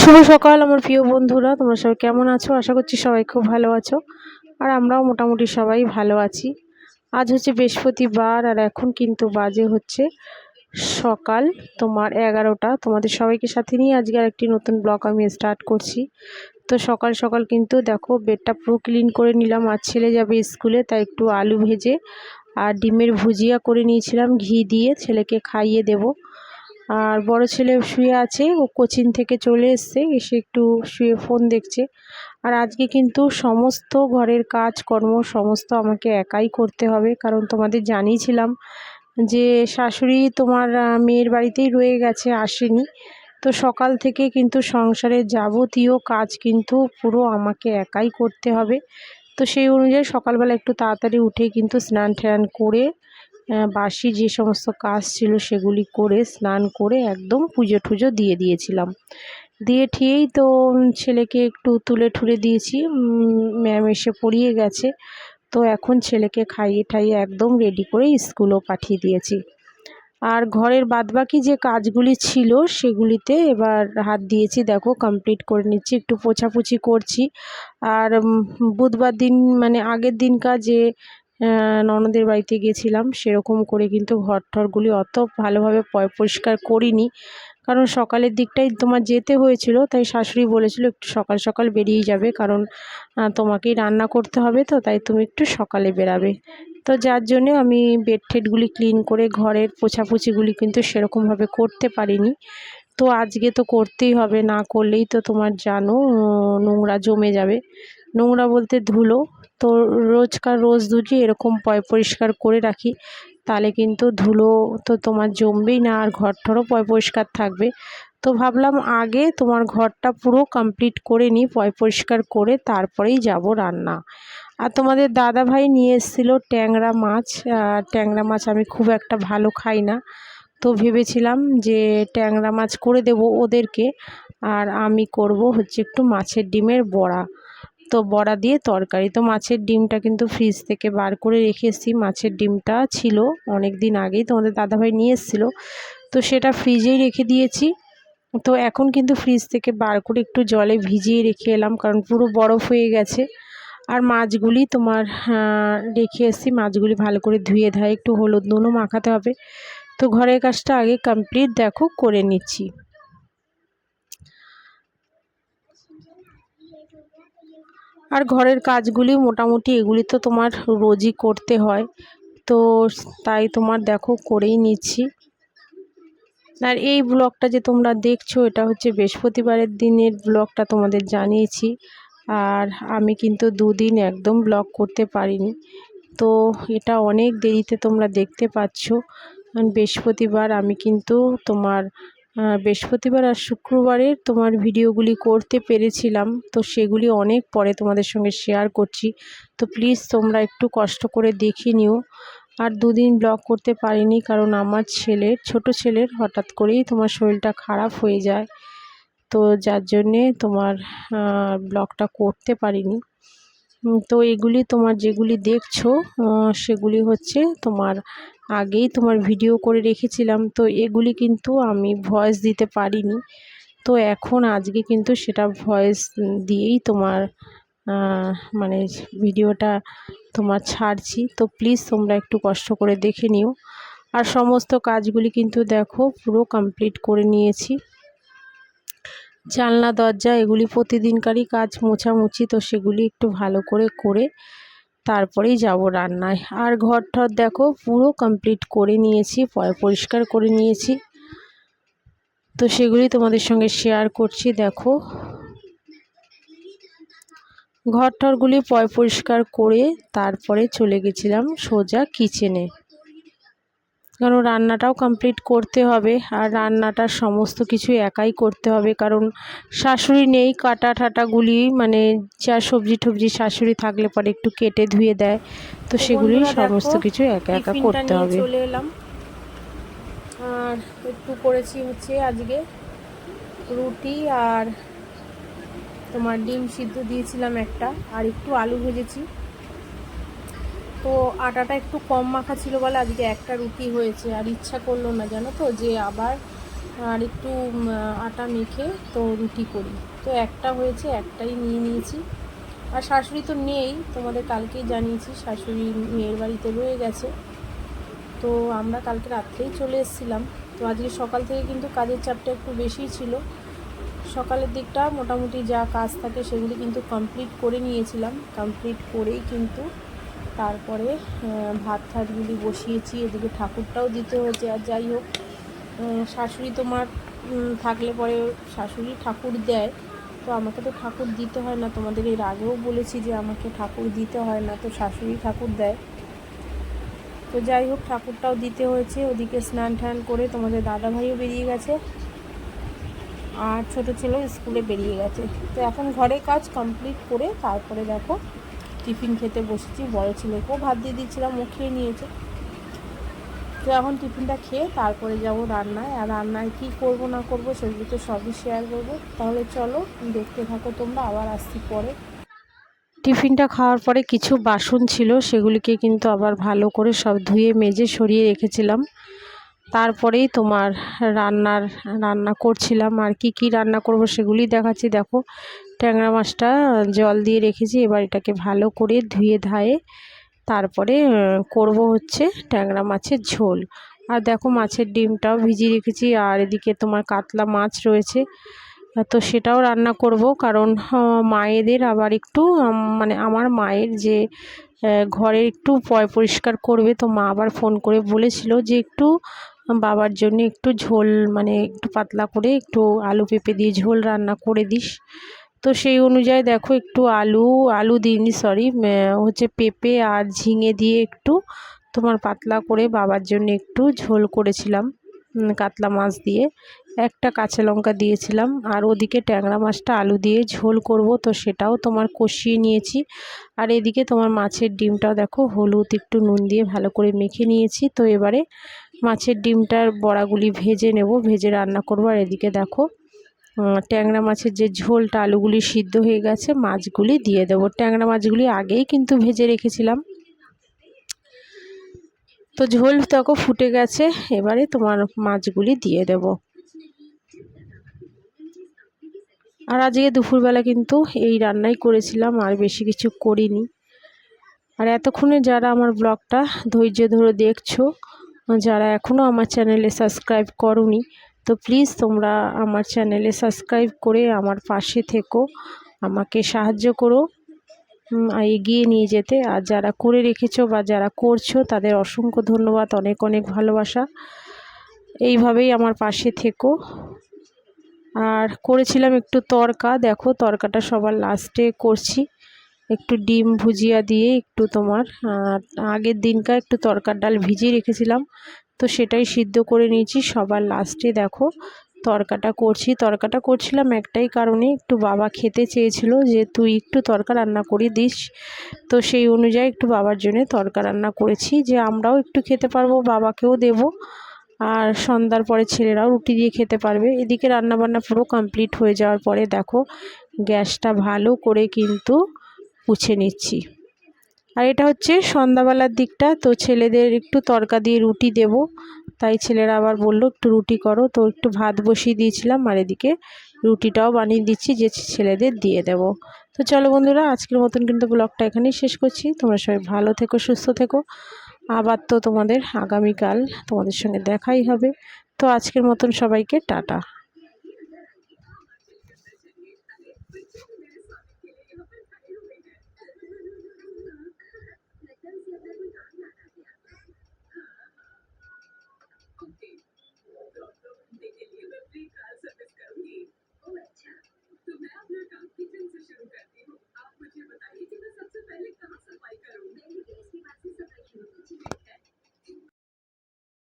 শুভ সকাল, আমার প্রিয় বন্ধুরা। তোমরা সবাই কেমন আছো? আশা করছি সবাই খুব ভালো আছো। আর আমরাও মোটামুটি সবাই ভালো আছি। আজ হচ্ছে বৃহস্পতিবার, আর এখন কিন্তু বাজে হচ্ছে সকাল, তোমার এগারোটা। তোমাদের সবাইকে সাথে নিয়ে আজকে আর একটি নতুন ব্লগ আমি স্টার্ট করছি। তো সকাল সকাল কিন্তু দেখো, বেডটা পুরো ক্লিন করে নিলাম। আর ছেলে যাবে স্কুলে, তাই একটু আলু ভেজে আর ডিমের ভুজিয়া করে নিয়েছিলাম ঘি দিয়ে। ছেলেকে খাইয়ে দেবো। আর বড় ছেলে শুয়ে আছে, ও কোচিং থেকে চলে এসছে, এসে একটু শুয়ে ফোন দেখছে। আর আজকে কিন্তু সমস্ত ঘরের কাজকর্ম, সমস্ত আমাকে একাই করতে হবে। কারণ তোমাদের জানিয়েছিলাম যে শাশুড়ি তোমার মেয়ের বাড়িতেই রয়ে গেছে, আসেনি। তো সকাল থেকে কিন্তু সংসারের যাবতীয় কাজ কিন্তু পুরো আমাকে একাই করতে হবে। তো সেই অনুযায়ী সকালবেলা একটু তাড়াতাড়ি উঠে কিন্তু স্নান ট্যান করে বাসি যে সমস্ত কাজ ছিল সেগুলি করে, স্নান করে একদম পুজো টুজো দিয়ে দিয়েছিলাম। দিয়ে ঠিয়েই তো ছেলেকে একটু তুলে ঠুলে দিয়েছি। ম্যাম এসে পড়িয়ে গেছে। তো এখন ছেলেকে খাইয়ে ঠাইয়ে একদম রেডি করে স্কুলও পাঠিয়ে দিয়েছি। আর ঘরের বাদবাকি যে কাজগুলি ছিল সেগুলিতে এবার হাত দিয়েছি। দেখো কমপ্লিট করে নিচ্ছি, একটু পোছাপুছি করছি। আর বুধবার দিন মানে আগের দিনকার যে ননদের বাড়িতে গেছিলাম। সেরকম করে কিন্তু ঘর টরগুলি অত ভালোভাবে পরিষ্কার করিনি। কারণ সকালের দিকটাই তোমার যেতে হয়েছিল, তাই শাশুড়ি বলেছিল একটু সকাল সকাল বেরিয়ে যাবে। কারণ তোমাকেই রান্না করতে হবে তো, তাই তুমি একটু সকালে বেরাবে। তো যার জন্যে আমি বেড টেডগুলি ক্লিন করে ঘরের পোছাপুছিগুলি কিন্তু সেরকমভাবে করতে পারিনি। তো আজকে তো করতেই হবে, না করলেই তো তোমার জানো নোংরা জমে যাবে। নোংরা বলতে ধুলো। তো রোজকার রোজ দুজি এরকম পয়, পরিষ্কার করে রাখি। তাহলে কিন্তু ধুলো তো তোমার জমবেই না, আর ঘরটারও পয়, পরিষ্কার থাকবে। তো ভাবলাম আগে তোমার ঘরটা পুরো কমপ্লিট করে নিই, পয়, পরিষ্কার করে তারপরেই যাব রান্না। আর তোমাদের দাদা ভাই নিয়ে এসেছিল ট্যাংরা মাছ। ট্যাংরা মাছ আমি খুব একটা ভালো খাই না। তো ভেবেছিলাম যে ট্যাংরা মাছ করে দেব ওদেরকে। আর আমি করব হচ্ছে একটু মাছের ডিমের বড়া। তো বড়া দিয়ে তরকারি। তো মাছের ডিমটা কিন্তু ফ্রিজ থেকে বার করে রেখে এসেছি। মাছের ডিমটা ছিল অনেক দিন আগেই তোমাদের দাদাভাই নিয়ে এসেছিল। তো সেটা ফ্রিজেই রেখে দিয়েছি। তো এখন কিন্তু ফ্রিজ থেকে বার করে একটু জলে ভিজিয়ে রেখে এলাম, কারণ পুরো বরফ হয়ে গেছে। আর মাছগুলি তোমার রেখে এসেছি। মাছগুলি ভালো করে ধুয়ে ধায় একটু হলুদ নুনও মাখাতে হবে। তো ঘরের কাজটা আগে কমপ্লিট দেখো, করে নিচ্ছি। আর ঘরের কাজগুলি মোটামুটি এগুলি তো তোমার রোজই করতে হয়। তো তাই তোমার দেখো করেই নিচ্ছি। আর এই ব্লগটা যে তোমরা দেখছ, এটা হচ্ছে বৃহস্পতিবারের দিনের ব্লগটা তোমাদের জানিয়েছি। আর আমি কিন্তু দুদিন একদম ব্লগ করতে পারিনি। তো এটা অনেক দেরিতে তোমরা দেখতে পাচ্ছ। বৃহস্পতিবার আমি কিন্তু তোমার বৃহস্পতিবার আর শুক্রবারে তোমার ভিডিওগুলি করতে পেরেছিলাম, তো সেগুলি অনেক পরে তোমাদের সঙ্গে শেয়ার করছি। তো প্লিজ তোমরা একটু কষ্ট করে দেখে নিও। আর দুদিন ব্লগ করতে পারিনি কারণ আমার ছেলের ছোট ছেলের হঠাৎ করেই তোমার শরীরটা খারাপ হয়ে যায়। তো যার জন্যে তোমার ব্লগটা করতে পারিনি। তো এগুলি তোমার যেগুলি দেখছ সেগুলি হচ্ছে তোমার আগেই তোমার ভিডিও করে রেখেছিলাম। তো এগুলি কিন্তু আমি ভয়েস দিতে পারিনি। তো এখন আজকে কিন্তু সেটা ভয়েস দিয়েই তোমার মানে ভিডিওটা তোমার ছাড়ছি। তো প্লিজ তোমরা একটু কষ্ট করে দেখে নিও। আর সমস্ত কাজগুলি কিন্তু দেখো পুরো কমপ্লিট করে নিয়েছি। জানলা, দরজা এগুলি প্রতিদিনকারই কাজ মোছামুছি, তো সেগুলি একটু ভালো করে করে তারপরেই যাব রান্নায়। আর ঘর ঠর দেখো পুরো কমপ্লিট করে নিয়েছি পরিষ্কার করে নিয়েছি। তো সেগুলি তোমাদের সঙ্গে শেয়ার করছি, দেখো। ঘর টরগুলি পয়, পরিষ্কার করে তারপরে চলে গেছিলাম সোজা কিচেনে কারণ রান্নাটাও কমপ্লিট করতে হবে আর রান্নাটার সমস্ত কিছু একাই করতে হবে। কারণ শাশুড়ি নেই কাটা ঠাটাগুলি মানে যা সবজি টবজি শাশুড়ি থাকলে পরে একটু কেটে ধুয়ে দেয়। তো সেগুলি সমস্ত কিছু একা একা করতে হবে। চলে এলাম। আর একটু করেছি হচ্ছে আজকে রুটি আর তোমার ডিম সিদ্ধ দিয়েছিলাম একটা আর একটু আলু ভেজেছি। তো আটাটা একটু কম মাখা ছিল বলে আজকে একটা রুটি হয়েছে। আর ইচ্ছা করল না, জানো তো, যে আবার, আর একটু আটা মেখে তো রুটি করি। তো একটা হয়েছে, একটাই নিয়ে নিয়েছি। আর শাশুড়ি তো নেই, তোমাদের কালকেই জানিয়েছি, শাশুড়ি মেয়ের বাড়িতে রয়ে গেছে। তো আমরা কালকে রাত্রেই চলে এসেছিলাম। তো আজকে সকাল থেকে কিন্তু কাজের চাপটা একটু বেশিই ছিল। সকালের দিকটা মোটামুটি যা কাজ থাকে সেগুলি কিন্তু কমপ্লিট করে নিয়েছিলাম। কমপ্লিট করেই কিন্তু তারপরে ভাত ঠাতগুলি বসিয়েছি, এদিকে ঠাকুরটাও দিতে হয়েছে, আর যাই হোক শাশুড়ি তোমার থাকলে পরে শাশুড়ি ঠাকুর দেয়, তো আমাকে তো ঠাকুর দিতে হয় না, তোমাদের এর আগেও বলেছি যে আমাকে ঠাকুর দিতে হয় না, তো শাশুড়ি ঠাকুর দেয়। তো যাই হোক, ঠাকুরটাও দিতে হয়েছে, ওদিকে স্নান টান করে তোমাদের দাদা ভাইও বেরিয়ে গেছে, আর ছোট ছেলেও স্কুলে বেরিয়ে গেছে। তো এখন ঘরে কাজ কমপ্লিট করে তারপরে দেখো টিফিন খেতে বসেছি, বড় ছেলেকেও ভাত দিয়ে দিচ্ছিলাম ও খেয়ে নিয়েছে। তো এখন টিফিনটা খেয়ে তারপরে যাব রান্নায়। আর রান্নায় কী করব, না করব, সেগুলো তো সবই শেয়ার করব। তাহলে চলো, দেখতে থাকো তোমরা, আবার আসছি পরে। টিফিনটা খাওয়ার পরে কিছু বাসন ছিল, সেগুলিকে কিন্তু আবার ভালো করে সব ধুয়ে, মেজে, সরিয়ে রেখেছিলাম। তারপরেই তোমার রান্নার, রান্না করছিলাম আর কি কি রান্না করব সেগুলি দেখাচ্ছি। দেখো, ট্যাংরা মাছটা জল দিয়ে রেখেছি, এবার এটাকে ভালো করে ধুয়ে ধায়ে তারপরে করব হচ্ছে ট্যাংরা মাছের ঝোল। আর দেখো, মাছের ডিমটাও ভিজিয়ে রেখেছি, আর এদিকে তোমার কাতলা মাছ রয়েছে, তো সেটাও রান্না করব, কারণ মায়েদের আবার একটু মানে আমার মায়ের যে ঘরে একটু পয় পরিষ্কার করবে, তো মা আবার ফোন করে বলেছিল যে একটু বাবার জন্য একটু ঝোল মানে একটু পাতলা করে একটু আলু পেঁপে দিয়ে ঝোল রান্না করে দিস। তো সেই অনুযায়ী দেখো একটু আলু আলু দিইনি সরি হচ্ছে পেঁপে আর ঝিঙে দিয়ে একটু তোমার পাতলা করে বাবার জন্য একটু ঝোল করেছিলাম কাতলা মাছ দিয়ে। একটা কাঁচা লঙ্কা দিয়েছিলাম আর ওদিকে ট্যাংরা মাছটা আলু দিয়ে ঝোল করব, তো সেটাও তোমার কষিয়ে নিয়েছি। আর এদিকে তোমার মাছের ডিমটাও দেখো হলুদ, একটু নুন দিয়ে ভালো করে মেখে নিয়েছি। তো এবারে মাছের ডিমটার বড়াগুলি ভেজে নেব, ভেজে রান্না করব। আর এদিকে দেখো ট্যাংরা মাছের যে ঝোলটা, আলুগুলি সিদ্ধ হয়ে গেছে, মাছগুলি দিয়ে দেবো। ট্যাংরা মাছগুলি আগেই কিন্তু ভেজে রেখেছিলাম। তো ঝোল দেখো ফুটে গেছে, এবারে তোমার মাছগুলি দিয়ে দেব। আর আজকে দুপুরবেলা কিন্তু এই রান্নাই করেছিলাম, আর বেশি কিছু করিনি। আর এতক্ষণে যারা আমার ব্লগটা ধৈর্য ধরে দেখছ যারা এখনও আমার চ্যানেলে সাবস্ক্রাইব করনি, তো প্লিজ তোমরা আমার চ্যানেলে সাবস্ক্রাইব করে আমার পাশে থেকো, আমাকে সাহায্য করো এগিয়ে নিয়ে যেতে। আর যারা করে রেখেছো বা যারা করছ, তাদের অসংখ্য ধন্যবাদ, অনেক অনেক ভালোবাসা। এইভাবেই আমার পাশে থেকো। আর করেছিলাম একটু তরকা, দেখো তরকাটা সবার লাস্টে করছি। একটু ডিম ভুজিয়া দিয়ে একটু তোমার আগের দিনকার একটু তরকার ডাল ভিজিয়ে রেখেছিলাম। তো সেটাই সিদ্ধ করে নিয়েছি। সবার লাস্টে দেখো তরকাটা করছি। তরকাটা করছিলাম একটাই কারণে একটু বাবা খেতে চেয়েছিল যে তুই একটু তরকা রান্না করে দিস। তো সেই অনুযায়ী একটু বাবার জন্য তরকা রান্না করেছি যে আমরাও একটু খেতে পারব, বাবাকেও দেব। আর সন্ধ্যার পরে ছেলেরাও রুটি দিয়ে খেতে পারবে। এদিকে রান্নাবান্না পুরো কমপ্লিট হয়ে যাওয়ার পরে দেখো গ্যাসটা ভালো করে কিন্তু পুছে নিচ্ছি। আর এটা হচ্ছে সন্ধ্যাবেলার দিকটা, তো ছেলেদের একটু তরকা দিয়ে রুটি দেব। তাই ছেলেরা আবার বলল, একটু রুটি করো। তো একটু ভাত বসিয়ে দিয়েছিলাম, আর এদিকে রুটিটাও বানিয়ে দিচ্ছি, যে ছেলেদের দিয়ে দেব। তো চলো বন্ধুরা, আজকের মতন কিন্তু ব্লগটা এখানেই শেষ করছি। তোমরা সবাই ভালো থেকো, সুস্থ থেকো। আবার তো তোমাদের আগামীকাল তোমাদের সঙ্গে দেখাই হবে। তো আজকের মতন সবাইকে টাটা।